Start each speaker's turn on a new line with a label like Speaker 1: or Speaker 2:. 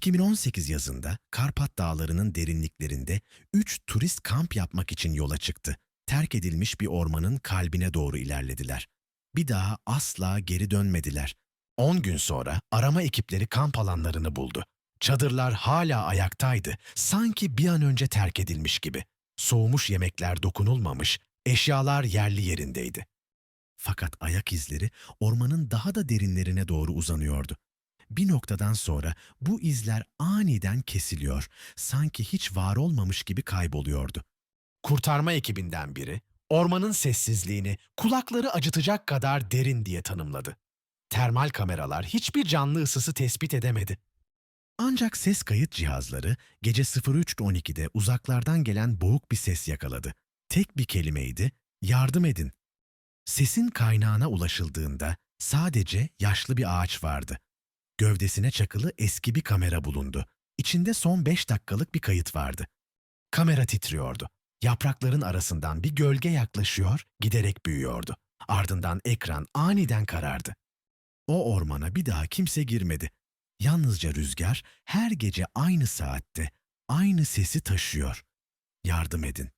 Speaker 1: 2018 yazında Karpat Dağları'nın derinliklerinde 3 turist kamp yapmak için yola çıktı. Terk edilmiş bir ormanın kalbine doğru ilerlediler. Bir daha asla geri dönmediler. 10 gün sonra arama ekipleri kamp alanlarını buldu. Çadırlar hala ayaktaydı, sanki bir an önce terk edilmiş gibi. Soğumuş yemekler dokunulmamış, eşyalar yerli yerindeydi. Fakat ayak izleri ormanın daha da derinlerine doğru uzanıyordu. Bir noktadan sonra bu izler aniden kesiliyor, sanki hiç var olmamış gibi kayboluyordu. Kurtarma ekibinden biri, ormanın sessizliğini kulakları acıtacak kadar derin diye tanımladı. Termal kameralar hiçbir canlı ısısı tespit edemedi. Ancak ses kayıt cihazları gece 03.12'de uzaklardan gelen boğuk bir ses yakaladı. Tek bir kelimeydi, yardım edin. Sesin kaynağına ulaşıldığında sadece yaşlı bir ağaç vardı. Gövdesine çakılı eski bir kamera bulundu. İçinde son 5 dakikalık bir kayıt vardı. Kamera titriyordu. Yaprakların arasından bir gölge yaklaşıyor, giderek büyüyordu. Ardından ekran aniden karardı. O ormana bir daha kimse girmedi. Yalnızca rüzgar her gece aynı saatte aynı sesi taşıyor. Yardım edin.